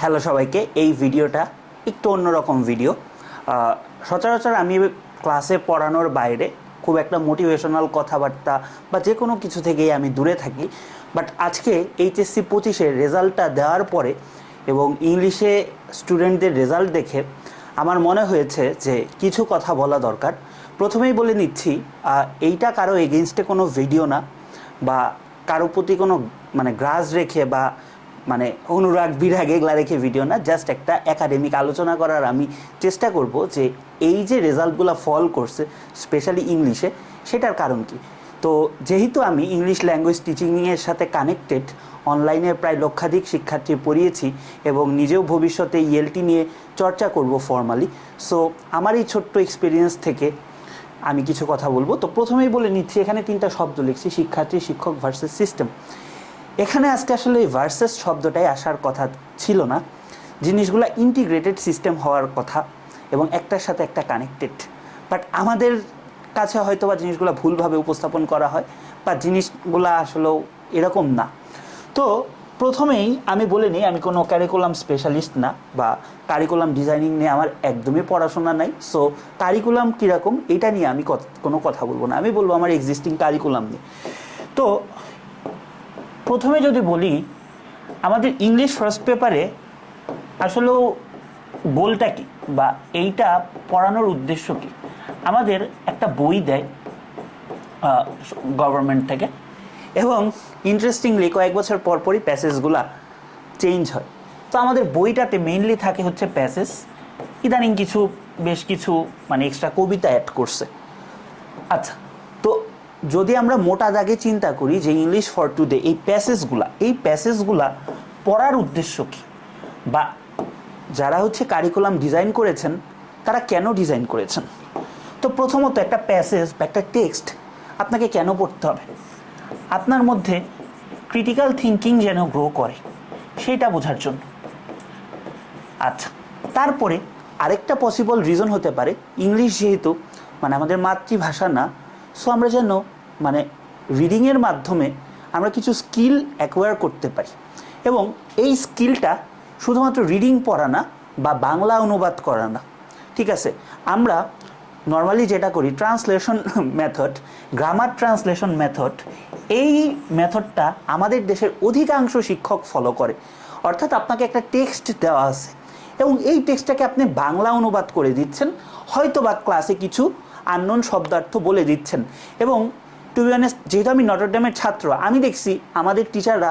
Hello সবাইকে, এই ভিডিওটা একটু অন্যরকম ভিডিও সচরাচর আমি ক্লাসে পড়ানোর বাইরে খুব একটা মোটিভেশনাল কথাবার্তা বা যে কোনো কিছু থেকেই আমি দূরে থাকি। বাট আজকে এইচএসসি পঁচিশের রেজাল্টটা দেওয়ার পরে এবং ইংলিশে স্টুডেন্টদের রেজাল্ট দেখে আমার মনে হয়েছে যে কিছু কথা বলা দরকার। প্রথমেই বলে নিচ্ছি এইটা কারও এগেনস্টে কোনো ভিডিও না বা কারও প্রতি কোনো মানে গ্রাস রেখে বা মানে অনুরাগ বিরাগ এগুলা রেখে ভিডিও না জাস্ট একটা একাডেমিক আলোচনা করার আমি চেষ্টা করব যে এই যে রেজাল্টগুলো ফল করছে স্পেশালি ইংলিশে, সেটার কারণ কি? তো যেহেতু আমি ইংলিশ ল্যাঙ্গুয়েজ টিচিংয়ের সাথে কানেক্টেড অনলাইনে প্রায় লক্ষাধিক শিক্ষার্থী পড়িয়েছি এবং নিজেও ভবিষ্যতে ইএলটি নিয়ে চর্চা করব ফর্মালি সো আমার এই ছোট্ট এক্সপিরিয়েন্স থেকে আমি কিছু কথা বলব। তো প্রথমেই বলে নিচ্ছি, এখানে তিনটা শব্দ লিখছি, শিক্ষার্থী, শিক্ষক ভার্সেস সিস্টেম এখানে আজকে আসলে এই ভার্সেস শব্দটাই আসার কথা ছিল না। জিনিসগুলো ইন্টিগ্রেটেড সিস্টেম হওয়ার কথা এবং একটার সাথে একটা কানেক্টেড বাট আমাদের কাছে হয়তো বা জিনিসগুলো ভুলভাবে উপস্থাপন করা হয় বা জিনিসগুলো আসলেও এরকম না। তো প্রথমেই আমি বলে নিই, আমি কোনো ক্যারিকুলাম স্পেশালিস্ট না বা কারিকুলাম ডিজাইনিং নিয়ে আমার একদমই পড়াশোনা নাই। সো কারিকুলাম কীরকম, এটা নিয়ে আমি কোনো কথা বলব না। আমি বলব আমার এক্সিস্টিং কারিকুলাম নিয়ে। তো প্রথমে যদি বলি, আমাদের ইংলিশ ফার্স্ট পেপারে আসলেও গোলটা কি বা এইটা পড়ানোর উদ্দেশ্য কি? আমাদের একটা বই দেয় গভর্নমেন্ট থেকে এবং ইন্টারেস্টিংলি কয়েক বছর পর পরই প্যাসেজগুলা চেঞ্জ হয়। তো আমাদের বইটাতে মেইনলি থাকে হচ্ছে প্যাসেজ ইদানিং কিছু, বেশ কিছু মানে এক্সট্রা কবিতা অ্যাড করছে। আচ্ছা তো যদি আমরা মোটা দাগে চিন্তা করি যে ইংলিশ ফর টুডে এই প্যাসেজগুলা এই প্যাসেজগুলা পড়ার উদ্দেশ্য কি? বা যারা হচ্ছে কারিকুলাম ডিজাইন করেছেন, তারা কেন ডিজাইন করেছেন? তো প্রথমত একটা প্যাসেজ বা একটা টেক্সট আপনাকে কেন পড়তে হবে? আপনার মধ্যে ক্রিটিক্যাল থিঙ্কিং যেন গ্রো করে, সেইটা বোঝার জন্য। আচ্ছা তারপরে আরেকটা পসিবল রিজন হতে পারে ইংলিশ যেহেতু মানে আমাদের মাতৃভাষা না সো আমরা যেন মানে রিডিংয়ের মাধ্যমে আমরা কিছু স্কিল অ্যাকোয়ার করতে পারি। এবং এই স্কিলটা শুধুমাত্র রিডিং পড়া না, বা বাংলা অনুবাদ করা না। ঠিক আছে? আমরা নর্মালি যেটা করি translation method grammar translation method এই মেথডটা আমাদের দেশের অধিকাংশ শিক্ষক ফলো করে। অর্থাৎ আপনাকে একটা টেক্সট দেওয়া আছে। এবং এই টেক্সটটাকে আপনি বাংলা অনুবাদ করে দিচ্ছেন। হয়তো বা ক্লাসে কিছু আননোন শব্দার্থ বলে দিচ্ছেন। এবং টু বি অনেস্ট যেহেতু আমি নটরডেমের ছাত্র, আমি দেখছি আমাদের টিচাররা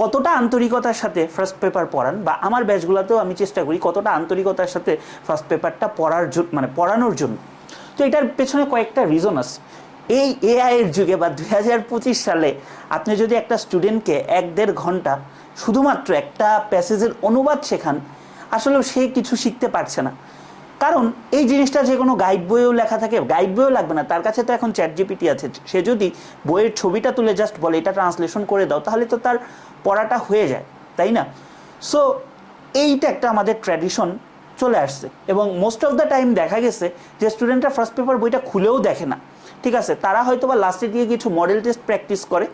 কতটা আন্তরিকতার সাথে ফার্স্ট পেপার পড়ান, বা আমার ব্যাচগুলোতেও আমি চেষ্টা করি কতটা আন্তরিকতার সাথে ফার্স্ট পেপারটা পড়ার জন্য মানে পড়ানোর জন্য। তো এটার পেছনে কয়েকটা রিজন আছে। এই এআইয়ের যুগে বা দুই হাজার পঁচিশ সালে আপনি যদি একটা স্টুডেন্টকে এক দেড় ঘণ্টা শুধুমাত্র একটা প্যাসেজের অনুবাদ শেখান আসলেও সে কিছু শিখতে পারছে না। কারণ এই জিনিসটা যে কোনো গাইড বইয়েও লেখা থাকে, গাইড বইও লাগবে না। তার কাছে তো এখন চ্যাট জিপিটি আছে। সে যদি বইয়ের ছবিটা তুলে জাস্ট বলে, এটা ট্রান্সলেশন করে দাও, তাহলে তো তার পড়াটা হয়ে যায়, তাই না? সো এইটা একটা আমাদের ট্র্যাডিশন চলে আসছে। এবং মোস্ট অফ দ্য টাইম দেখা গেছে যে স্টুডেন্টরা ফার্স্ট পেপার বইটা খুলেও দেখে না। ঠিক আছে? তারা হয়তো বা লাস্টে গিয়ে কিছু মডেল টেস্ট প্র্যাকটিস করে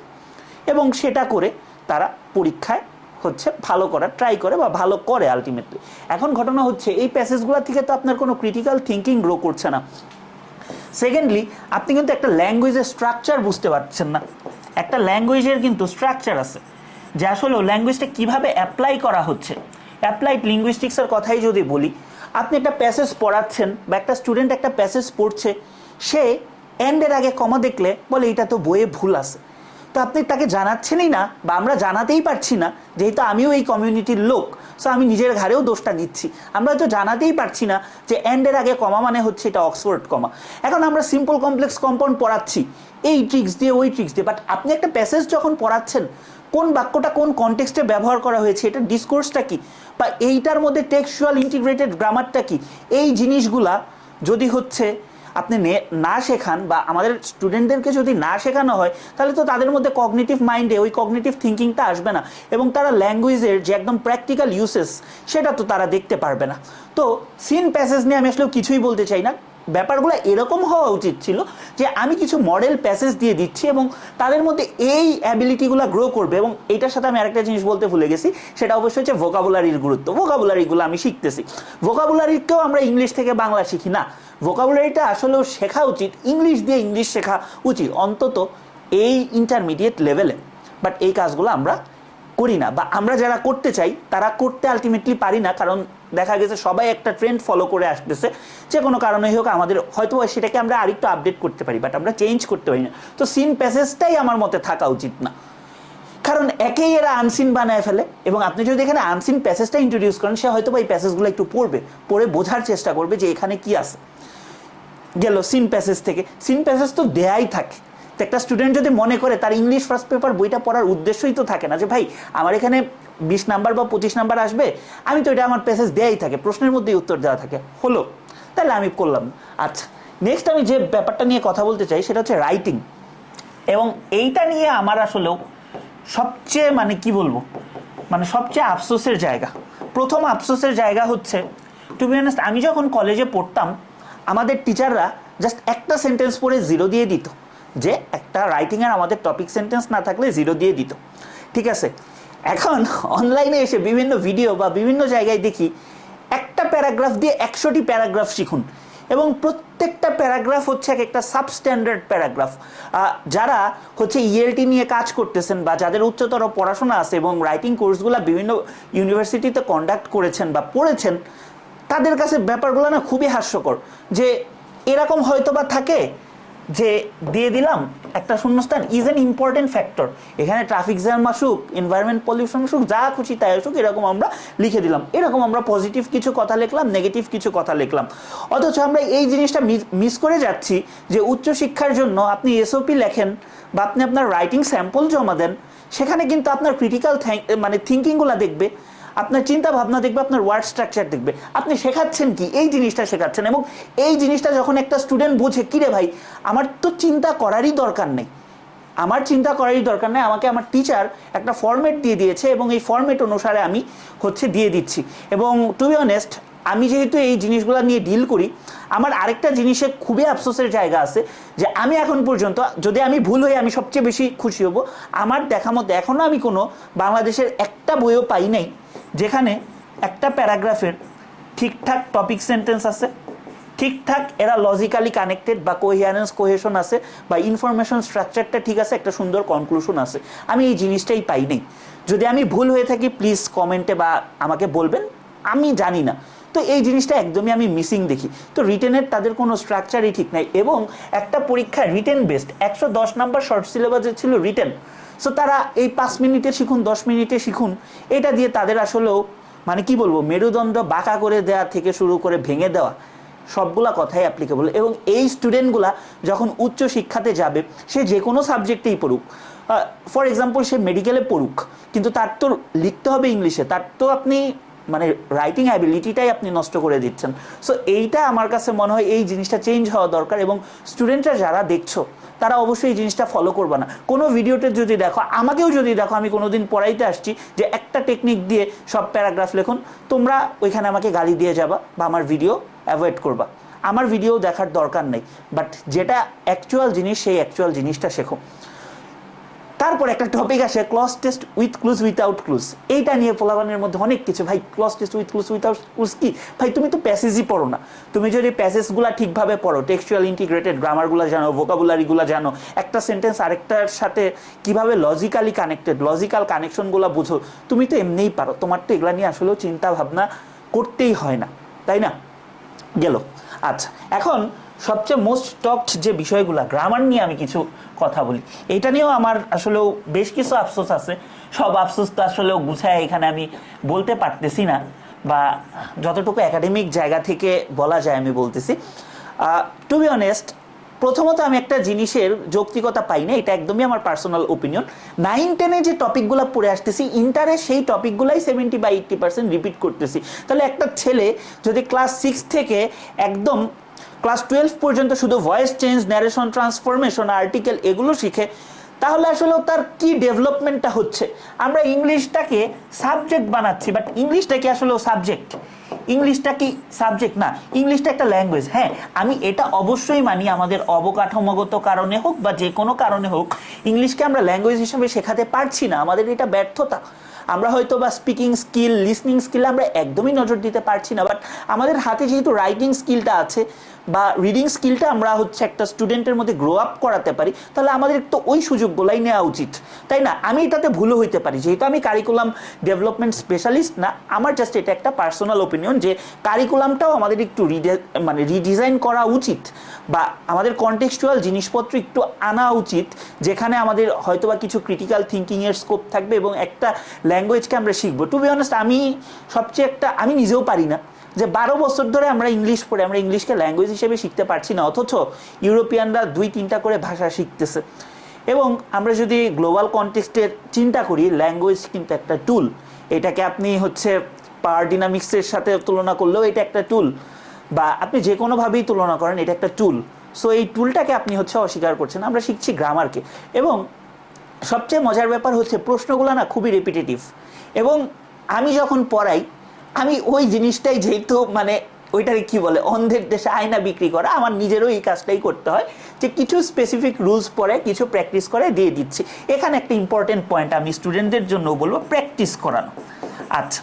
এবং সেটা করে তারা পরীক্ষায় হচ্ছে ভালো করার ট্রাই করে বা ভালো করে আলটিমেটলি এখন ঘটনা হচ্ছে, এই প্যাসেজগুলো থেকে তো আপনার কোনো ক্রিটিক্যাল থিঙ্কিং গ্রো করছে না। সেকেন্ডলি আপনি কিন্তু একটা ল্যাঙ্গুয়েজের স্ট্রাকচার বুঝতে পারছেন না। একটা ল্যাঙ্গুয়েজের কিন্তু স্ট্রাকচার আছে, যে আসলে ল্যাঙ্গুয়েজটা কীভাবে অ্যাপ্লাই করা হচ্ছে। অ্যাপ্লাইড লিঙ্গুইস্টিক্সের কথাই যদি বলি, আপনি একটা প্যাসেজ পড়াচ্ছেন বা একটা স্টুডেন্ট একটা প্যাসেজ পড়ছে, সে এন্ডের আগে কমা দেখলে বলে, এটা তো বইয়ে ভুল আছে। তো আপনি তাকে জানাচ্ছেনই না, বা আমরা জানাতেই পারছি না, যেহেতু আমিও এই কমিউনিটির লোক সো আমি নিজের ঘাড়েও দোষটা নিচ্ছি। আমরা তো জানাতেই পারছি না যে এন্ডের আগে কমা মানে হচ্ছে এটা অক্সফোর্ড কমা এখন আমরা সিম্পল কমপ্লেক্স কম্পাউন্ড পড়াচ্ছি, এই ট্রিক্স দিয়ে, ওই ট্রিক্স দিয়ে বাট আপনি একটা প্যাসেজ যখন পড়াচ্ছেন, কোন বাক্যটা কোন কনটেক্সটে ব্যবহার করা হয়েছে, এটা ডিসকোর্সটা কি? বা এইটার মধ্যে টেক্সচুয়াল ইন্টিগ্রেটেড গ্রামারটা কি? এই জিনিসগুলা যদি হচ্ছে আপনি নে- শেখান বা আমাদের স্টুডেন্টদেরকে যদি না শেখানো হয়, তাহলে তো তাদের মধ্যে কগনিটিভ মাইন্ডে ওই কগনিটিভ থিঙ্কিংটা আসবে না। এবং তারা ল্যাঙ্গুয়েজের যে একদম প্র্যাকটিক্যাল ইউসেস সেটা তো তারা দেখতে পারবে না। তো সিন প্যাসেজ নিয়ে আমি আসলেও কিছুই বলতে চাই না। ব্যাপারগুলো এরকম হওয়া উচিত ছিল যে আমি কিছু মডেল প্যাসেজ দিয়ে দিচ্ছি এবং তাদের মধ্যে এই অ্যাবিলিটিগুলো গ্রো করবে এবং এটার সাথে আমি আরেকটা জিনিস বলতে ভুলে গেছি, সেটা অবশ্যই হচ্ছে ভোকাবুলারির গুরুত্ব। ভোকাবুলারিগুলো আমি শিখতেছি। ভোকাবুলারিকেও আমরা ইংলিশ থেকে বাংলা শিখি না। ভোকাবুলারিটা আসলেও শেখা উচিত। ইংলিশ দিয়ে ইংলিশ শেখা উচিত। অন্তত এই ইন্টারমিডিয়েট লেভেলে বাট এই কাজগুলো আমরা করি না। বা আমরা যারা করতে চাই, তারা করতে আলটিমেটলি পারি না। কারণ দেখা গেছে সবাই একটা ট্রেন্ড ফলো করে আসতেছে, যে কোনো কারণে হোক আমাদের হয়তো সেটাকে আমরা আরেকটু আপডেট করতে পারি বাট আমরা চেঞ্জ করতে পারি না। তো সিন প্যাসেজটাই আমার মতে থাকা উচিত না। কারণ একেই এরা আনসিন বানায় ফেলে, এবং আপনি যদি এখানে আনসিন প্যাসেজটা ইন্ট্রোডিউস করেন, সে হয়তো এই প্যাসেজগুলো একটু পড়বে, পড়ে বোঝার চেষ্টা করবে যে এখানে কি আছে। গেল সিন প্যাসেজ থেকে। সিন প্যাসেজ তো দেয়াই থাকে। তো একটা স্টুডেন্ট যদি মনে করে তার ইংলিশ ফার্স্ট পেপার বইটা পড়ার উদ্দেশ্যই তো থাকে না যে, ভাই, আমার এখানে বিশ নাম্বার বা পঁচিশ নাম্বার আসবে, আমি তো এটা আমার প্যাসেজ দেয়াই থাকে, প্রশ্নের মধ্যেই উত্তর দেওয়া থাকে। হলো। তাহলে আমি করলাম। আচ্ছা নেক্সট আমি যে ব্যাপারটা নিয়ে কথা বলতে চাই সেটা হচ্ছে রাইটিং এবং এইটা নিয়ে আমার আসলেও সবচেয়ে মানে কি বলব? মানে সবচেয়ে আফসোসের জায়গা। প্রথম আফসোসের জায়গা হচ্ছে টু বি অনেস্ট আমি যখন কলেজে পড়তাম, আমাদের টিচাররা জাস্ট একটা সেন্টেন্স পড়ে জিরো দিয়ে দিত। যে একটা রাইটিংয়ের আমাদের টপিক সেন্টেন্স না থাকলে জিরো দিয়ে দিত। ঠিক আছে? এখন অনলাইনে এসে বিভিন্ন ভিডিও বা বিভিন্ন জায়গায় দেখি, একটা প্যারাগ্রাফ দিয়ে একশোটি প্যারাগ্রাফ শিখুন এবং প্রত্যেকটা প্যারাগ্রাফ হচ্ছে এক একটা সাবস্ট্যান্ডার্ড প্যারাগ্রাফ যারা হচ্ছে ইএলটি নিয়ে কাজ করতেছেন বা যাদের উচ্চতর পড়াশোনা আছে এবং রাইটিং কোর্সগুলো বিভিন্ন ইউনিভার্সিটিতে কন্ডাক্ট করেছেন বা পড়েছেন, তাদের কাছে ব্যাপারগুলো না খুবই হাস্যকর যে এরকম হয়তো বা থাকে যে দিয়ে দিলাম, একটা শূন্যস্থান ইজ অ্যান ইম্পর্টেন্ট ফ্যাক্টর এখানে ট্রাফিক জ্যাম আসুক এনভায়রনমেন্ট পলিউশন আসুক, যা খুশি তাই আসুক, এরকম আমরা লিখে দিলাম। এরকম আমরা পজিটিভ কিছু কথা লিখলাম নেগেটিভ কিছু কথা লিখলাম। অথচ আমরা এই জিনিসটা মিস করে যাচ্ছি যে উচ্চশিক্ষার জন্য আপনি এসওপি লেখেন বা আপনি আপনার রাইটিং স্যাম্পল জমা দেন, সেখানে কিন্তু আপনার ক্রিটিক্যাল মানে থিঙ্কিংগুলো দেখবে আপনার চিন্তা ভাবনা দেখবে, আপনার ওয়ার্ড স্ট্রাকচার দেখবে। আপনি শেখাচ্ছেন কি? এই জিনিসটা শেখাচ্ছেন এবং এই জিনিসটা যখন একটা স্টুডেন্ট বোঝে, কিরে ভাই, আমার তো চিন্তা করারই দরকার নেই। আমার চিন্তা করারই দরকার নেই। আমাকে আমার টিচার একটা ফর্মেট দিয়ে দিয়েছে এবং এই ফর্মেট অনুসারে আমি হচ্ছে দিয়ে দিচ্ছি। এবং টু বি অনেস্ট আমি যেহেতু এই জিনিসগুলো নিয়ে ডিল করি, আমার আরেকটা জিনিসে খুবই আফসোসের জায়গা আছে যে আমি এখন পর্যন্ত, যদি আমি ভুল হয়ে আমি সবচেয়ে বেশি খুশি হব, আমার দেখা মতো এখনও আমি কোনো বাংলাদেশের একটা বইও পাই নাই। যেখানে একটা প্যারাগ্রাফের ঠিকঠাক টপিক সেন্টেন্স আছে, ঠিকঠাক এরা লজিক্যালি কানেক্টেড বা কোহিয়ারেন্স কোহেশন আছে বা ইনফরমেশন স্ট্রাকচারটা ঠিক আছে, একটা সুন্দর কনক্লুশন আছে। আমি এই জিনিসটাই পাই নাই। যদি আমি ভুল হয়ে থাকি প্লিজ কমেন্টে বা আমাকে বলবেন, আমি জানি না। তো এই জিনিসটা একদমই আমি মিসিং দেখি। তো রিটেনের তাদের কোনো স্ট্রাকচারই ঠিক নাই। এবং একটা পরীক্ষা রিটেন বেসড একশো দশ নাম্বার শর্ট সিলেবাসে ছিল রিটেন সো তারা এই পাঁচ মিনিটে শিখুন, দশ মিনিটে শিখুন। এটা দিয়ে তাদের আসলেও মানে কি বলব, মেরুদণ্ড বাঁকা করে দেওয়া থেকে শুরু করে ভেঙে দেওয়া, সবগুলা কথাই অ্যাপ্লিকেবল এবং এই স্টুডেন্টগুলা যখন উচ্চ শিক্ষাতে যাবে, সে যে কোনো সাবজেক্টেই পড়ুক। ফর এক্সাম্পল সে মেডিকেলে পড়ুক, কিন্তু তার তো লিখতে হবে ইংলিশে, তার তো আপনি মানে রাইটিং অ্যাবিলিটিটাই আপনি নষ্ট করে দিচ্ছেন। সো এইটা আমার কাছে মনে হয় এই জিনিসটা চেঞ্জ হওয়া দরকার এবং স্টুডেন্টরা যারা দেখছ তারা অবশ্যই এই জিনিসটা ফলো করবে না। কোনো ভিডিওতে যদি দেখো, আমাকেও যদি দেখো, আমি কোনো দিন পড়াইতে আসছি যে একটা টেকনিক দিয়ে সব প্যারাগ্রাফ লেখুন, তোমরা ওইখানে আমাকে গালি দিয়ে যাবা বা আমার ভিডিও অ্যাভয়েড করবা। আমার ভিডিও দেখার দরকার নেই। বাট যেটা অ্যাকচুয়াল জিনিস, সেই অ্যাকচুয়াল জিনিসটা শেখো। তারপর একটা টপিক আসে cloze test with clues without clues এইটা নিয়ে পোলাবানের মধ্যে অনেক কিছু। ভাই cloze test with clues without clues কি? ভাই, তুমি তো প্যাসেজই পড়ো না। তুমি যদি প্যাসেজগুলো ঠিকভাবে পড়ো টেক্সচুয়াল ইন্টিগ্রেটেড গ্রামারগুলো জানো ভোকাবুলারিগুলো জানো, একটা সেন্টেন্স আরেকটার সাথে কীভাবে লজিক্যালি কানেক্টেড লজিক্যাল কানেকশনগুলো বুঝো, তুমি তো এমনিই পারো। তোমার তো এগুলো নিয়ে আসলেও চিন্তা ভাবনা করতেই হয় না। তাই না? গেল। আচ্ছা এখন সবচেয়ে মোস্ট টকড যে বিষয়গুলো গ্রামার নিয়ে আমি কিছু কথা বলি। এটা নিয়েও আমার আসলেও বেশ কিছু আফসোস আছে। সব আফসোস তো আসলেও গুছায় এখানে আমি বলতে পারতেছি না, বা যতটুকু একাডেমিক জায়গা থেকে বলা যায় আমি বলতেছি। টু বি অনেস্ট প্রথমত আমি একটা জিনিসের যৌক্তিকতা পাই না, এটা একদমই আমার পার্সোনাল ওপিনিয়ন নাইন টেনে যে টপিকগুলো পড়ে আসতেছি ইন্টারে সেই টপিকগুলাই সেভেন্টি বা এইট্টি পার্সেন্ট রিপিট করতেছি। তাহলে একটা ছেলে যদি ক্লাস সিক্স থেকে একদম ক্লাস টুয়েলভ পর্যন্ত শুধু voice change narration transformation article এগুলো শিখে, তাহলে আসলে তার কি ডেভেলপমেন্টটা হচ্ছে? আমরা ইংলিশটাকে সাবজেক্ট বানাচ্ছি বাট ইংলিশটা কি আসলে সাবজেক্ট ইংলিশটা কি সাবজেক্ট না, ইংলিশটা একটা ল্যাঙ্গুয়েজ হ্যাঁ আমি এটা অবশ্যই মানি, আমাদের অবকাঠামোগত কারণে হোক বা যে কোনো কারণে হোক, ইংলিশকে আমরা ল্যাঙ্গুয়েজ হিসেবে শেখাতে পারছি না, আমাদের এটা ব্যর্থতা। আমরা হয়তো বা স্পিকিং স্কিল লিসনিং স্কিল আমরা একদমই নজর দিতে পারছি না বাট আমাদের হাতে যেহেতু রাইটিং স্কিলটা আছে বা রিডিং স্কিলটা আমরা হচ্ছে একটা স্টুডেন্টের মধ্যে গ্রো আপ করাতে পারি, তাহলে আমাদের তো ওই সুযোগগুলাই নেওয়া উচিত। তাই না? আমি এটাতে ভুলও হইতে পারি। যেহেতু আমি কারিকুলাম ডেভেলপমেন্ট স্পেশালিস্ট না, আমার জাস্ট এটা একটা পার্সোনাল ওপিনিয়ন যে কারিকুলামটাও আমাদের একটু রিডে মানে রিডিজাইন করা উচিত বা আমাদের কন্টেক্সচুয়াল জিনিসপত্র একটু আনা উচিত, যেখানে আমাদের হয়তোবা কিছু ক্রিটিক্যাল থিঙ্কিংয়ের স্কোপ থাকবে এবং একটা ল্যাঙ্গুয়েজকে আমরা শিখব। টু বি অনেস্ট আমি সবচেয়ে একটা, আমি নিজেও পারি না। যে বারো বছর ধরে আমরা ইংলিশ পড়ে, আমরা ইংলিশকে ল্যাঙ্গুয়েজ হিসেবে শিখতে পারছি না, অথচ ইউরোপিয়ানরা দুই তিনটা করে ভাষা শিখতেছে। এবং আমরা যদি গ্লোবাল কনটেক্সটের চিন্তা করি ল্যাঙ্গুয়েজ কিন্তু একটা টুল এটাকে আপনি হচ্ছে পাওয়ার ডিনামিক্সের সাথে তুলনা করলেও এটা একটা টুল বা আপনি যে কোনোভাবেই তুলনা করেন, এটা একটা টুল সো এই টুলটাকে আপনি হচ্ছে অস্বীকার করছেন, আমরা শিখছি গ্রামারকে এবং সবচেয়ে মজার ব্যাপার হচ্ছে, প্রশ্নগুলো না খুবই রেপিটেটিভ এবং আমি যখন পড়াই আমি ওই জিনিসটাই যেহেতু মানে ওইটাকে কি বলে, অন্ধের দেশে আয়না বিক্রি করা, আমার নিজেরও এই কাজটাই করতে হয় যে কিছু স্পেসিফিক রুলস পরে কিছু প্র্যাকটিস করে দিয়ে দিচ্ছি। এখানে একটা ইম্পর্টেন্ট পয়েন্ট আমি স্টুডেন্টদের জন্য বলব প্র্যাকটিস করানো। আচ্ছা।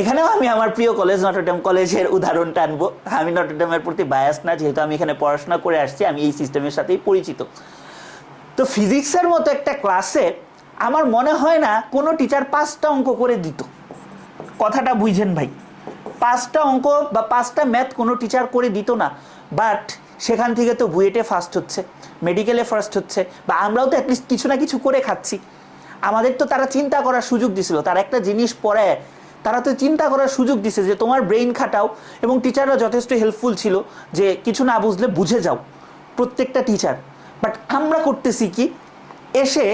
এখানেও আমি আমার প্রিয় কলেজ নটরডেম কলেজের উদাহরণ টানবো আমি নটরডেমের প্রতি বায়াস না, যেহেতু আমি এখানে পড়াশোনা করে আসছি, আমি এই সিস্টেমের সাথেই পরিচিত। তো ফিজিক্সের মতো একটা ক্লাসে আমার মনে হয় না কোনো টিচার পাঁচটা অঙ্ক করে দিত। কথাটা বুঝছেন ভাই। পাঁচটা অঙ্ক বা পাঁচটা ম্যাথ কোনো টিচার করে দিত না। বাট সেখান থেকে তো বুয়েটে ফার্স্ট হচ্ছে মেডিকেলে ফার্স্ট হচ্ছে, বা আমরাও তো অ্যাটলিস্ট কিছু না কিছু করে খাচ্ছি। আমাদের তো তারা চিন্তা করার সুযোগ দিছিল, তারা একটা জিনিস পড়ে, তারা তো চিন্তা করার সুযোগ দিছে যে তোমার ব্রেইন খাটাও, এবং টিচাররা যথেষ্ট হেল্পফুল ছিল যে কিছু না বুঝলে বুঝে যাও, প্রত্যেকটা টিচার বাট আমরা করতেছি কি, এসে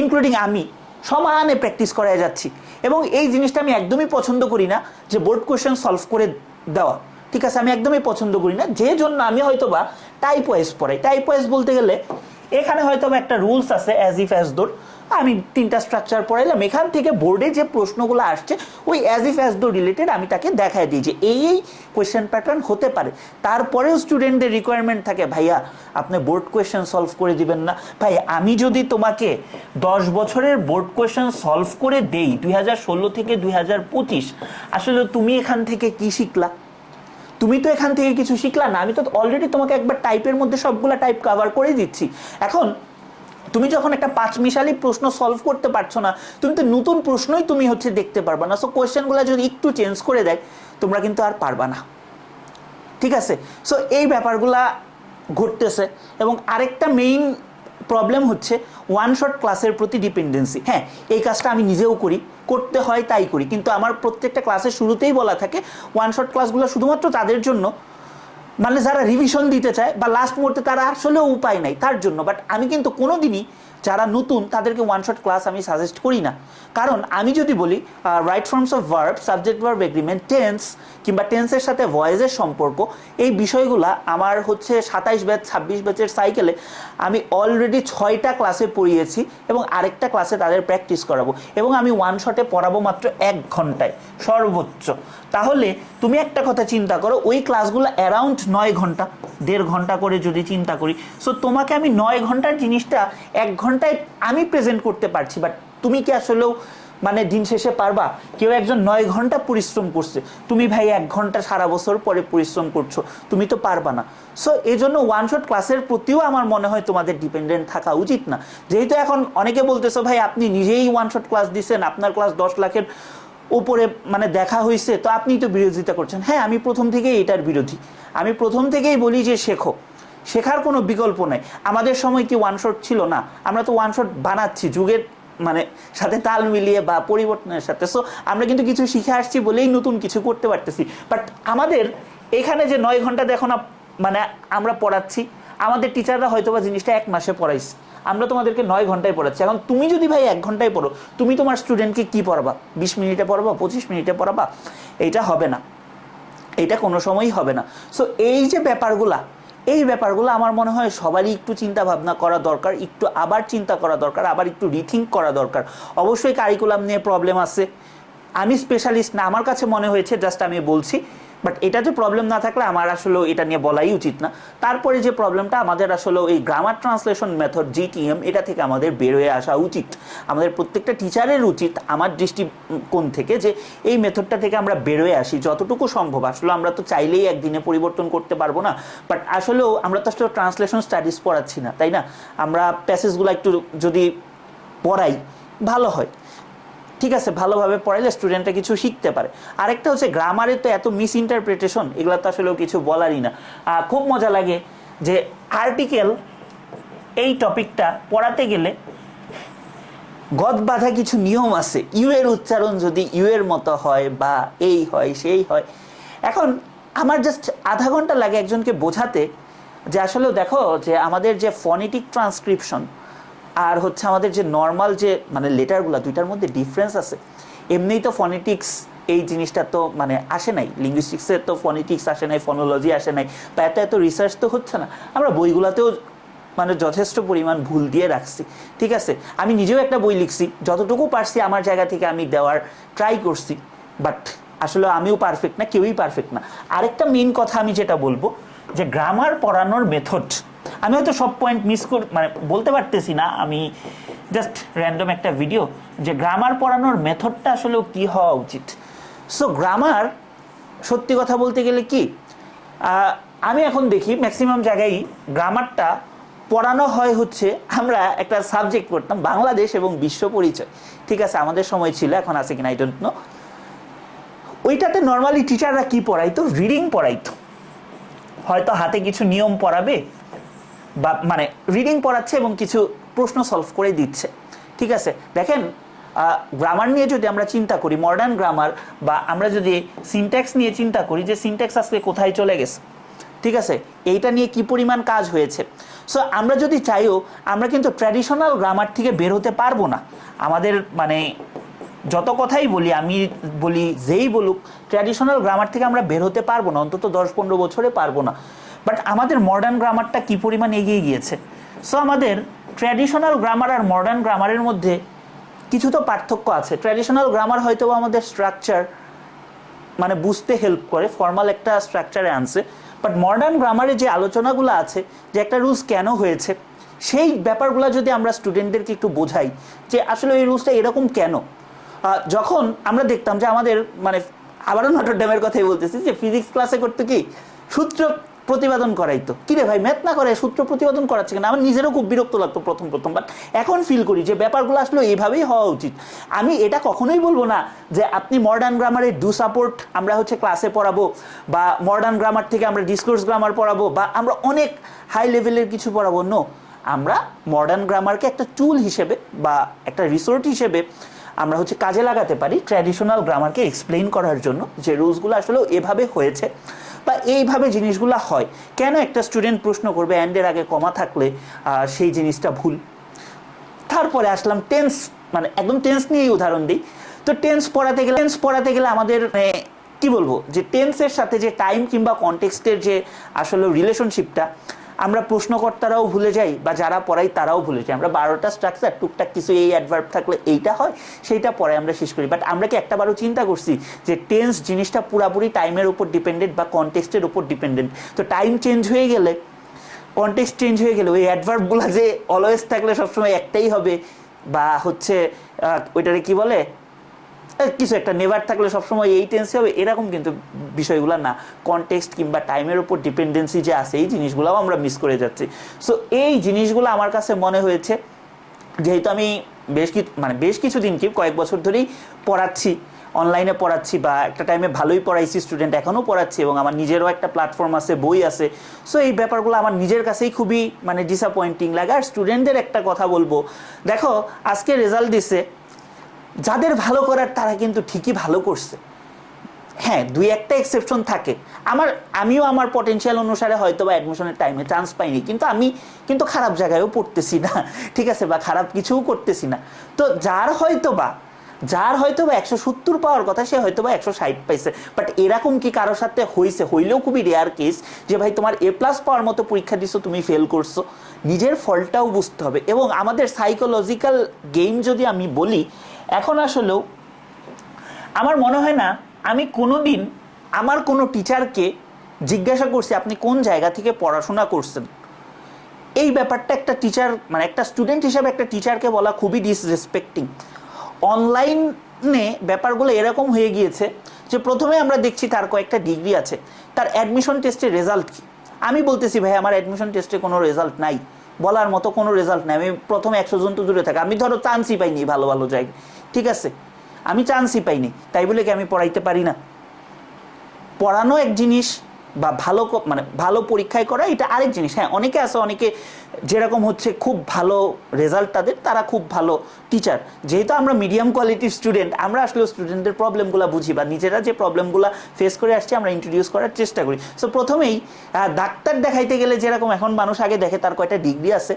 ইনক্লুডিং আমি, সমানে প্র্যাকটিস করাই যাচ্ছি। এবং এই জিনিসটা আমি একদমই পছন্দ করি না যে বোর্ড কোয়েশ্চেন সলভ করে দেওয়া। ঠিক আছে, আমি একদমই পছন্দ করি না। যে জন্য আমি হয়তো বা টাইপ ওয়াইজ পড়াই। টাইপ ওয়াইজ বলতে গেলে, এখানে হয়তো একটা রুলস আছে অ্যাজ ইফ অ্যাজ দোর আমি তিনটা স্ট্রাকচার পড়াইলাম, এখান থেকে বোর্ডে যে প্রশ্নগুলো আসছে, ওই as if as though related আমি তাকে দেখায় দিই যে এই এই কোয়েশ্চেন প্যাটার্ন হতে পারে। তারপরেও স্টুডেন্টদের রিকোয়ারমেন্ট থাকে, ভাইয়া, আপনি বোর্ড কোয়েশ্চেন সলভ করে দিবেন না। ভাই, আমি যদি তোমাকে দশ বছরের বোর্ড কোয়েশ্চেন সলভ করে দেই, দুই হাজার ষোলো থেকে দুই হাজার পঁচিশ, আসলে তুমি এখান থেকে কি শিখলা? তুমি তো এখান থেকে কিছু শিখলা না। আমি তো অলরেডি তোমাকে একবার টাইপের মধ্যে সবগুলা টাইপ কভার করে দিচ্ছি। এখন তুমি যখন একটা পাঁচ মিশালি প্রশ্ন সলভ করতে পারছ না, তুমি তো নতুন প্রশ্নই তুমি হচ্ছে দেখতে পারবা না। সো কোয়েশ্চেনগুলো যদি একটু চেঞ্জ করে দেয়, তোমরা কিন্তু আর পারবা না। ঠিক আছে? সো এই ব্যাপারগুলা ঘটতেছে এবং আরেকটা মেইন প্রবলেম হচ্ছে ওয়ান শট ক্লাসের প্রতি ডিপেন্ডেন্সি হ্যাঁ এই কাজটা আমি নিজেও করি, করতে হয় তাই করি। কিন্তু আমার প্রত্যেকটা ক্লাসের শুরুতেই বলা থাকে ওয়ান শট ক্লাসগুলো শুধুমাত্র তাদের জন্য মানে যারা রিভিশন দিতে চায় বা লাস্ট মুহূর্তে তারা আসলেও উপায় নাই তার জন্য। বাট আমি কিন্তু কোনো দিনই যারা নতুন তাদেরকে ওয়ান শট ক্লাস আমি সাজেস্ট করি না। কারণ আমি যদি বলি right forms of verb subject verb agreement tense কিংবা টেন্সের সাথে ভয়েসের সম্পর্ক, এই বিষয়গুলো আমার হচ্ছে সাতাইশ ব্যাচ ছাব্বিশ ব্যাচের সাইকেলে আমি অলরেডি ছয়টা ক্লাসে পড়িয়েছি এবং আরেকটা ক্লাসে তাদের প্র্যাকটিস করাবো। এবং আমি ওয়ান শটে পড়াবো মাত্র এক ঘন্টায়, সর্বোচ্চ। তাহলে তুমি একটা কথা চিন্তা করো, ওই ক্লাসগুলো অ্যারাউন্ড নয় ঘণ্টা, দেড় ঘণ্টা করে যদি চিন্তা করি সো তোমাকে আমি নয় ঘণ্টার জিনিসটা এক ঘন্টায় আমি প্রেজেন্ট করতে পারছি বাট তুমি কি আসলেও মানে দিন শেষে পারবা? কেউ একজন নয় ঘণ্টা পরিশ্রম করছে, তুমি ভাই এক ঘণ্টা সারা বছর পরে পরিশ্রম করছ, তুমি তো পারবা না। সো এই জন্য ওয়ান শট ক্লাসের প্রতিও আমার মনে হয় তোমাদের ডিপেন্ডেন্ট থাকা উচিত না। যেহেতু এখন অনেকে বলতেছো, ভাই, আপনি নিজেই ওয়ান শট ক্লাস দিচ্ছেন আপনার ক্লাস দশ লাখের উপরে মানে দেখা হয়েছে তো আপনি তো বিরোধিতা করছেন। হ্যাঁ আমি প্রথম থেকেই এটার বিরোধী। আমি প্রথম থেকেই বলি যে শেখো। শেখার কোনো বিকল্প নাই। আমাদের সময় কি ওয়ান শট ছিল না? আমরা তো ওয়ান শট বানাচ্ছি যুগের মানে সাথে তাল মিলিয়ে বা পরিবর্তনের সাথে। সো আমরা কিন্তু কিছু শিখে আসছি বলেই নতুন কিছু করতে পারতেছি। বাট আমাদের এখানে যে নয় ঘণ্টা দেখো না মানে আমরা পড়াচ্ছি, আমাদের টিচাররা হয়তো বা জিনিসটা এক মাসে পড়াইছে। আমরা তোমাদেরকে নয় ঘন্টায় পড়াচ্ছি। এখন তুমি যদি ভাই এক ঘন্টায় পড়ো, তুমি তোমার স্টুডেন্টকে কি পড়াবা? বিশ মিনিটে পড়াবা, পঁচিশ মিনিটে পড়াবা? এইটা হবে না। এটা কোনো সময়ই হবে না। সো এই যে ব্যাপারগুলা, এই ব্যাপারগুলো আমার মনে হয় সবারই একটু চিন্তা ভাবনা করা দরকার, একটু আবার চিন্তা করা দরকার, আবার একটু রিথিঙ্ক করা দরকার। অবশ্যই কারিকুলাম নিয়ে প্রবলেম আছে। আমি স্পেশালিস্ট না, আমার কাছে মনে হয়েছে জাস্ট আমি বলছি। বাট এটা যে প্রবলেম না থাকলে আমার আসলে এটা নিয়ে বলাই উচিত না। তারপরে যে প্রবলেমটা আমাদের আসলে এই গ্রামার ট্রান্সলেশন মেথড জিটিএম এটা থেকে আমাদের বের হয়ে আসা উচিত। আমাদের প্রত্যেকটা টিচারের উচিত আমার দৃষ্টিকোণ থেকে যে এই মেথডটা থেকে আমরা বেরোয় আসি, যতটুকু সম্ভব। আসলে আমরা তো চাইলেই একদিনে পরিবর্তন করতে পারব না। বাট আসলেও আমরা তো আসলে ট্রান্সলেশন স্টাডিজ পড়াচ্ছি না, তাই না? আমরা প্যাসেজগুলো একটু যদি পড়াই, ভালো হয়। ঠিক আছে, ভালোভাবে পড়াইলে স্টুডেন্টরা কিছু শিখতে পারে। আরেকটা হচ্ছে গ্রামারের তো এত মিস ইন্টারপ্রিটেশন এগুলো তো আসলেও কিছু বলারই না। খুব মজা লাগে যে আর্টিকেল এই টপিকটা পড়াতে গেলে গদ বাঁধা কিছু নিয়ম আছে। ইউ এর উচ্চারণ যদি ইউ এর মতো হয় বা এই হয়, সেই হয়। এখন আমার জাস্ট আধা ঘণ্টা লাগে একজনকে বোঝাতে যে আসলে দেখো যে আমাদের যে ফনেটিক ট্রান্সক্রিপশন আর হচ্ছে আমাদের যে নর্মাল যে মানে লেটারগুলো দুইটার মধ্যে ডিফারেন্স আছে। এমনিই তো ফনেটিক্স এই জিনিসটা তো মানে আসে নাই। লিঙ্গুইস্টিক্সের তো ফনেটিক্স আসে নাই ফনোলজি আসে নাই। বা এত এত রিসার্চ তো হচ্ছে না। আমরা বইগুলোতেও মানে যথেষ্ট পরিমাণ ভুল দিয়ে রাখছি। ঠিক আছে? আমি নিজেও একটা বই লিখছি। যতটুকু পারছি আমার জায়গা থেকে আমি দেওয়ার ট্রাই করছি। বাট আসলে আমিও পারফেক্ট না, কেউই পারফেক্ট না। আরেকটা মেন কথা আমি যেটা বলব যে গ্রামার পড়ানোর মেথড আমি হয়তো সব পয়েন্ট মিস কর মানে বলতে পারতেছি না, আমি জাস্ট র্যান্ডম একটা ভিডিও যে গ্রামার পড়ানোর মেথডটা আসলেও কি হওয়া উচিত। সো গ্রামার সত্যি কথা বলতে গেলে কি আমি এখন দেখি ম্যাক্সিমাম জায়গায় গ্রামারটা পড়ানো হয় হচ্ছে আমরা একটা সাবজেক্ট পড়তাম, বাংলাদেশ এবং বিশ্ব পরিচয়। ঠিক আছে, আমাদের সময় ছিল, এখন আছে কিনা আই ডোন্ট নো ওইটাতে নর্মালি টিচাররা কি পড়াইতো? রিডিং পড়াইতো। হয়তো হাতে কিছু নিয়ম পড়াবে বা মানে রিডিং পড়াচ্ছে এবং কিছু প্রশ্ন সলভ করে দিচ্ছে। ঠিক আছে? দেখেন গ্রামার নিয়ে যদি আমরা চিন্তা করি মডার্ন গ্রামার বা আমরা যদি সিনট্যাক্স নিয়ে চিন্তা করি যে সিনট্যাক্স আজকে কোথায় চলে গেছে, ঠিক আছে? এইটা নিয়ে কি পরিমাণ কাজ হয়েছে? সো আমরা যদি চাইও, আমরা কিন্তু ট্র্যাডিশনাল গ্রামার থেকে বের হতে পারব না। আমাদের মানে যত কথাই বলি, আমি বলি যেই বলুক ট্র্যাডিশনাল গ্রামার থেকে আমরা বের হতে পারব না, অন্তত দশ পনেরো বছরে পারব না। বাট আমাদের মডার্ন গ্রামারটা কি পরিমাণ এগিয়ে গিয়েছে? সো আমাদের ট্র্যাডিশনাল গ্রামার আর মডার্ন গ্রামারের মধ্যে কিছু তো পার্থক্য আছে। ট্র্যাডিশনাল গ্রামার হয়তো আমাদের স্ট্রাকচার মানে বুঝতে হেল্প করে ফর্মাল একটা স্ট্রাকচারে আনছে। বাট মডার্ন গ্রামারে যে আলোচনাগুলো আছে, যে একটা রুলস কেন হয়েছে, সেই ব্যাপারগুলো যদি আমরা স্টুডেন্টদেরকে একটু বোঝাই, যে আসলে এই রুলসটা এরকম কেন? যখন আমরা দেখতাম যে আমাদের মানে আবারও ড্যামের কথাই বলতেছি যে ফিজিক্স ক্লাসে করতে কি সূত্র প্রতিপাদন করাইতো। কি রে ভাই ম্যাথ না করে সূত্র প্রতিপাদন করাচ্ছে কেন? আমার নিজেরও খুব বিরক্ত লাগতো প্রথম প্রথম। বাট এখন ফিল করি যে ব্যাপারগুলো আসলে এইভাবেই হওয়া উচিত। আমি এটা কখনোই বলব না যে আপনি মডার্ন গ্রামারের ডু সাপোর্ট আমরা হচ্ছে ক্লাসে পড়াবো বা মডার্ন গ্রামার থেকে আমরা ডিসকোর্স গ্রামার পড়াবো বা আমরা অনেক হাই লেভেলের কিছু পড়াবো। নো আমরা মডার্ন গ্রামারকে একটা টুল হিসেবে বা একটা রিসোর্ট হিসেবে আমরা হচ্ছে কাজে লাগাতে পারি ট্র্যাডিশনাল গ্রামারকে এক্সপ্লেন করার জন্য যে রুলসগুলো আসলে এভাবে হয়েছে বা এইভাবে জিনিসগুলো হয়। কেন একটা স্টুডেন্ট প্রশ্ন করবে অ্যান্ডের আগে কমা থাকলে সেই জিনিসটা ভুল? তারপরে আসলাম টেন্স মানে একদম টেন্স নিয়েই উদাহরণ দিই। তো টেন্স পড়াতে গেলে টেন্স পড়াতে গেলে আমাদের মানে, কি বলব? যে টেন্সের সাথে যে টাইম কিংবা কনটেক্সটের যে আসলে রিলেশনশিপটা আমরা প্রশ্নকর্তারাও ভুলে যাই বা যারা পড়াই তারাও ভুলে যাই। আমরা বারোটা স্ট্রাকচার টুকটাক কিছু এই অ্যাডভার্ব থাকলে এইটা হয়, সেইটা পরে আমরা শেষ করি। বাট আমরা কি একটাবারও চিন্তা করছি যে টেন্স জিনিসটা পুরাপুরি টাইমের উপর ডিপেন্ডেন্ট বা কনটেক্সটের উপর ডিপেন্ডেন্ট তো টাইম চেঞ্জ হয়ে গেলে কনটেক্সট চেঞ্জ হয়ে গেলে ওই অ্যাডভার্বগুলো যে অলওয়েজ থাকলে সবসময় একটাই হবে বা হচ্ছে ওইটারে কি বলে? কিছু একটা নেভার থাকলে সবসময় এই টেন্সে হবে। এরকম কিন্তু বিষয়গুলো না। কনটেক্সট কিংবা টাইমের উপর ডিপেন্ডেন্সি যে আছে, এই জিনিসগুলোও আমরা মিস করে যাচ্ছি। সো এই জিনিসগুলো আমার কাছে মনে হয়েছে, যেহেতু আমি বেশ কিছু মানে বেশ কিছুদিন কি, কয়েক বছর ধরেই পড়াচ্ছি অনলাইনে পড়াচ্ছি বা একটা টাইমে ভালোই পড়াইছি স্টুডেন্ট এখনও পড়াচ্ছি এবং আমার নিজেরও একটা প্ল্যাটফর্ম আছে, বই আছে। সো এই ব্যাপারগুলো আমার নিজের কাছেই খুবই মানে ডিসঅ্যাপয়েন্টিং লাগে। আর স্টুডেন্টদের একটা কথা বলব। দেখো, আজকে রেজাল্ট দিছে যাদের ভালো করার তারা কিন্তু ঠিকই ভালো করছে। হ্যাঁ দুই একটা এক্সেপশন থাকে। আমার, আমিও আমার পটেনশিয়াল অনুসারে হয়তো বা অ্যাডমিশনের টাইমে চান্স পাইনি, কিন্তু আমি কিন্তু খারাপ জায়গায়ও পড়তেছি না। ঠিক আছে, বা খারাপ কিছুও করতেছি না। তো যার হয়তো বা যার হয়তো বা একশো সত্তর পাওয়ার কথা, সে হয়তো বা একশো ষাট পাইছে। বাট এরকম কি কারোর সাথে হয়েছে হইলেও খুবই রেয়ার কেস যে, ভাই, তোমার এ প্লাস পাওয়ার মতো পরীক্ষা দিছো, তুমি ফেল করছ। নিজের ফলটাও বুঝতে হবে। এবং আমাদের সাইকোলজিক্যাল গেম যদি আমি বলি এখন আসলেও আমার মনে হয় না আমি কোনো দিন আমার কোনো টিচারকে জিজ্ঞাসা করছি, আপনি কোন জায়গা থেকে পড়াশোনা করছেন? এই ব্যাপারটা একটা টিচার মানে একটা স্টুডেন্ট হিসাবে একটা টিচারকে বলা খুবই ডিসরেসপেক্টিং অনলাইনে ব্যাপারগুলো এরকম হয়ে গিয়েছে যে প্রথমে আমরা দেখছি তার কয়েকটা ডিগ্রি আছে। তার অ্যাডমিশন টেস্টের রেজাল্ট কী? আমি বলতেছি, ভাই, আমার অ্যাডমিশন টেস্টে কোনো রেজাল্ট নাই। বলার মতো কোনো রেজাল্ট নাই। আমি প্রথমে একশো জন তো দূরে থাকি। আমি ধরো চান্সই পাইনি ভালো ভালো জায়গায়। ঠিক আছে? আমি চান্সই পাইনি, তাই বলে কি আমি পড়াইতে পারি না? পড়ানো এক জিনিস বা ভালো মানে ভালো পরীক্ষায় করা এটা আরেক জিনিস। হ্যাঁ অনেকে আছে, অনেকে যেরকম হচ্ছে খুব ভালো রেজাল্ট তাদের, তারা খুব ভালো টিচার যেহেতু আমরা মিডিয়াম কোয়ালিটির স্টুডেন্ট আমরা আসলে স্টুডেন্টদের প্রবলেমগুলো বুঝি বা নিজেরা যে প্রবলেমগুলো ফেস করে আসছি, আমরা ইন্ট্রোডিউস করার চেষ্টা করি। সো প্রথমেই ডাক্তার দেখাইতে গেলে যেরকম এখন মানুষ আগে দেখে তার কয়টা ডিগ্রি আছে?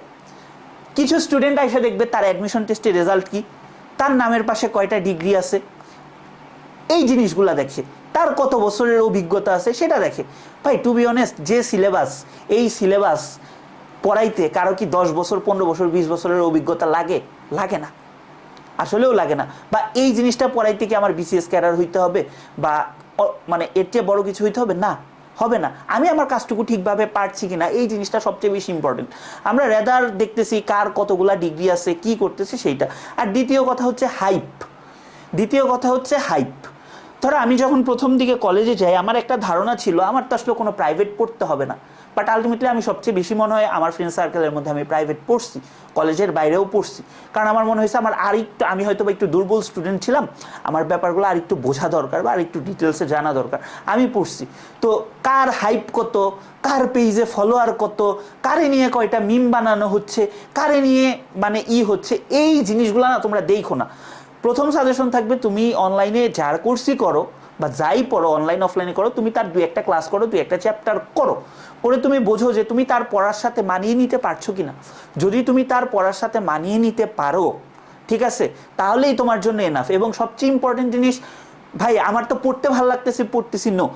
কিছু স্টুডেন্ট এসে দেখবে তার অ্যাডমিশন টেস্টের রেজাল্ট কি? তার নামের পাশে কয়টা ডিগ্রি আছে? এই জিনিসগুলো দেখে। তার কত বছরের অভিজ্ঞতা আছে সেটা দেখে। ভাই টু বি অনেস্ট যে সিলেবাস এই সিলেবাস পড়াইতে কারও কি দশ বছর, পনেরো বছর, বিশ বছরের অভিজ্ঞতা লাগে? লাগে না। আসলেও লাগে না। বা এই জিনিসটা পড়াইতে কি আমার বিসিএস ক্যাডার হইতে হবে? বা মানে এর চেয়ে বড় কিছু হইতে হবে? না। হবে না। আমি আমার কাজটুকু ঠিকভাবে পারছি কিনা, এই জিনিসটা সবচেয়ে বেশি ইম্পর্টেন্ট আমরা রেদার দেখতেছি কার কতগুলা ডিগ্রি আছে, কি করতেছে সেইটা। আর দ্বিতীয় কথা হচ্ছে হাইপ দ্বিতীয় কথা হচ্ছে হাইপ ধরো আমি যখন প্রথম দিকে কলেজে যাই, আমার একটা ধারণা ছিল, আমার তো আসলে কোনো প্রাইভেট পড়তে হবে না। বাট আলটিমেটলি আমি সবচেয়ে বেশি মনে হয় আমার ফ্রেন্ড সার্কেলের মধ্যে আমি প্রাইভেট পড়ছি কলেজের বাইরেও পড়ছি। কারণ আমার মনে হয়েছে আমার আরেকটু, আমি হয়তো বা একটু দুর্বল স্টুডেন্ট ছিলাম, আমার ব্যাপারগুলো আরেকটু বোঝা দরকার বা আরেকটু ডিটেলসে জানা দরকার। আমি পড়ছি। তো কার হাইপ কত? কার পেজে ফলোয়ার কত? কারে নিয়ে কয়টা মিম বানানো হচ্ছে? কারে নিয়ে মানে ই হচ্ছে? এই জিনিসগুলো না তোমরা দেখো না। প্রথম সাজেশন থাকবে তুমি অনলাইনে যার কোর্সই করো বা যাই পড়ো অনলাইন অফলাইনে করো, তুমি তার দুই একটা ক্লাস করো, দুই একটা চ্যাপ্টার করো। করে তুমি বোঝো যে তুমি তার পড়ার সাথে মানিয়ে নিতে পারছ কিনা। যদি তুমি তার পড়ার সাথে মানিয়ে নিতে পারো, ঠিক আছে, তাহলেই তোমার জন্য এনাফ এবং সবচেয়ে ইম্পর্টেন্ট জিনিস, ভাই, আমার তো পড়তে ভালো লাগতেছে, পড়তেছি নো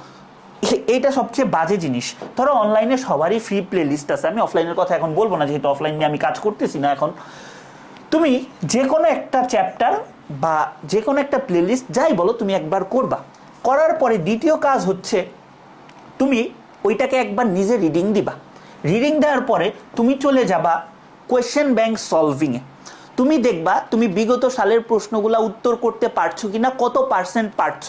এইটা সবচেয়ে বাজে জিনিস। ধরো অনলাইনে সবারই ফ্রি প্লে লিস্ট আছে। আমি অফলাইনের কথা এখন বলব না, যেহেতু অফলাইন নিয়ে আমি কাজ করতেছি না এখন। তুমি যে কোনো একটা চ্যাপ্টার বা যে কোনো একটা প্লেলিস্ট যাই বলো, তুমি একবার করবা। করার পরে দ্বিতীয় কাজ হচ্ছে তুমি ওইটাকে একবার নিজে রিডিং দিবা। রিডিং দেওয়ার পরে তুমি চলে যাবা কোয়েশ্চেন ব্যাংক সলভিংয়ে তুমি দেখবা তুমি বিগত সালের প্রশ্নগুলা উত্তর করতে পারছ কিনা, কত পার্সেন্ট পারছ?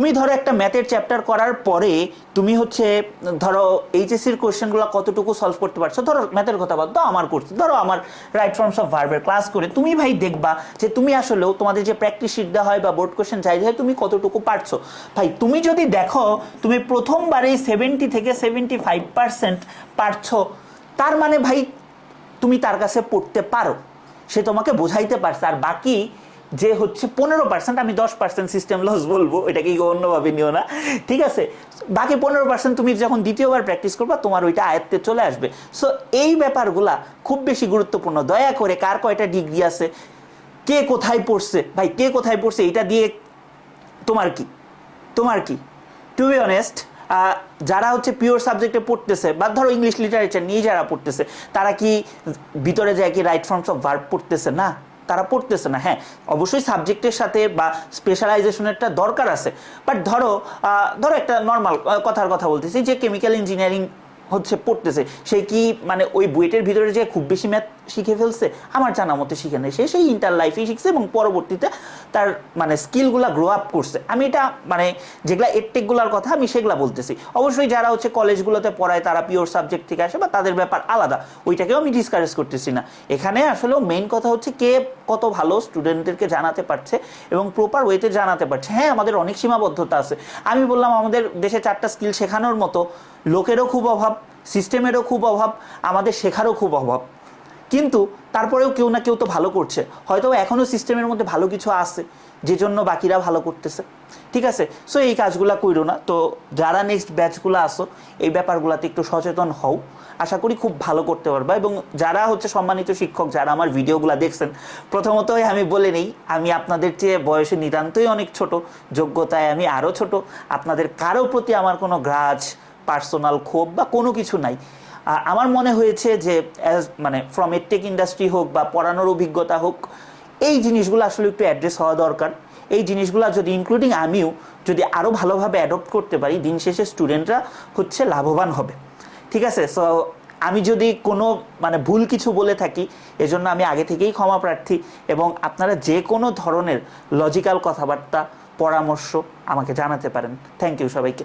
তুমি ধরো একটা ম্যাথের চ্যাপ্টার করার পরে তুমি হচ্ছে, ধরো এইচএসসির কোয়েশ্চেনগুলো কতটুকু সলভ করতে পারছ? ধরো ম্যাথের কথা দাও, আমার করছি ধরো আমার রাইট ফর্মস অফ ভার্বের ক্লাস করে। তুমি ভাই দেখবা যে তুমি আসলেও তোমাদের যে প্র্যাকটিস শিট দেওয়া হয় বা বোর্ড কোয়েশ্চেন চাই হয়, তুমি কতটুকু পারছ? ভাই, তুমি যদি দেখো, তুমি প্রথমবারেই সেভেন্টি থেকে সেভেন্টি ফাইভ পার্সেন্ট পারছ, তার মানে ভাই, তুমি তার কাছে পড়তে পারো। সে তোমাকে বোঝাইতে পারছে। আর বাকি যে হচ্ছে পনেরো পার্সেন্ট আমি দশ পার্সেন্ট সিস্টেম লস বলব, এটাকে অন্যভাবে নিও না। ঠিক আছে? বাকি পনেরো পার্সেন্ট তুমি যখন দ্বিতীয়বার প্র্যাকটিস করবা, তোমার ওইটা আয়ত্তে চলে আসবে। সো এই ব্যাপারগুলা খুব বেশি গুরুত্বপূর্ণ। দয়া করে কার কয়টা ডিগ্রি আছে? কে কোথায় পড়ছে? ভাই, কে কোথায় পড়ছে? এটা দিয়ে তোমার কি? তোমার কি? টু বি অনেস্ট যারা হচ্ছে পিওর সাবজেক্টে পড়তেছে, বা ধরো ইংলিশ লিটারেচার নিয়ে যারা পড়তেছে, তারা কি ভিতরে যায় কি রাইট ফর্মস অফ ভার্ব পড়তেছে? না। তারা পড়তেছে না। হ্যাঁ অবশ্যই সাবজেক্টের সাথে বা স্পেশালাইজেশনেরটা দরকার আছে। বাট ধরো ধরো একটা নর্মাল কথার কথা বলতেছি যে কেমিক্যাল ইঞ্জিনিয়ারিং হচ্ছে পড়তেছে। সে কি মানে ওই বুয়েটের ভিতরে যে খুব বেশি ম্যাথ শিখে ফেলছে, আমার জানা মতে শিখে নেই। সে সেই ইন্টার লাইফেই শিখছে এবং পরবর্তীতে তার মানে স্কিলগুলা গ্রো আপ করছে। আমি এটা মানে যেগুলা এডটেকগুলোর কথা আমি সেগুলা বলতেছি। অবশ্যই যারা হচ্ছে কলেজগুলোতে পড়ায়, তারা পিওর সাবজেক্ট থেকে আসে বা তাদের ব্যাপার আলাদা, ওইটাকেও আমি ডিসকারেজ করতেছি না। এখানে আসলেও মেইন কথা হচ্ছে কে কত ভালো স্টুডেন্টদেরকে জানাতে পারছে এবং প্রপার ওয়েতে জানাতে পারছে। হ্যাঁ আমাদের অনেক সীমাবদ্ধতা আছে। আমি বললাম, আমাদের দেশে চারটা স্কিল শেখানোর মতো লোকেরও খুব অভাব, সিস্টেমেরও খুব অভাব, আমাদের শেখারও খুব অভাব। কিন্তু তারপরেও কেউ না কেউ তো ভালো করছে। হয়তো এখনও সিস্টেমের মধ্যে ভালো কিছু আছে, যে জন্য বাকিরা ভালো করতেছে। ঠিক আছে? সো এই কাজগুলো কইরো না। তো যারা নেক্সট ব্যাচগুলো আসো এই ব্যাপারগুলোতে একটু সচেতন হও। আশা করি খুব ভালো করতে পারবা এবং যারা হচ্ছে সম্মানিত শিক্ষক, যারা আমার ভিডিওগুলো দেখছেন, প্রথমতই আমি বলে নেই, আমি আপনাদের চেয়ে বয়সে নিতান্তই অনেক ছোট, যোগ্যতায় আমি আরও ছোট। আপনাদের কারও প্রতি আমার কোনো গ্রাজ পার্সোনাল ক্ষোভ বা কোনো কিছু নাই। আমার মনে হয়েছে যে অ্যাজ মানে ফ্রম এডটেক ইন্ডাস্ট্রি হোক বা পড়ানোর অভিজ্ঞতা হোক, এই জিনিসগুলো আসলে একটু অ্যাড্রেস হওয়া দরকার। এই জিনিসগুলো যদি ইনক্লুডিং আমিও যদি আরও ভালোভাবে অ্যাডপ্ট করতে পারি, দিন শেষে স্টুডেন্টরা হচ্ছে লাভবান হবে। ঠিক আছে? সো আমি যদি কোনো মানে ভুল কিছু বলে থাকি, এজন্য আমি আগে থেকেই ক্ষমা প্রার্থী এবং আপনারা যে কোনো ধরনের লজিক্যাল কথাবার্তা, পরামর্শ আমাকে জানাতে পারেন। থ্যাংক ইউ সবাইকে।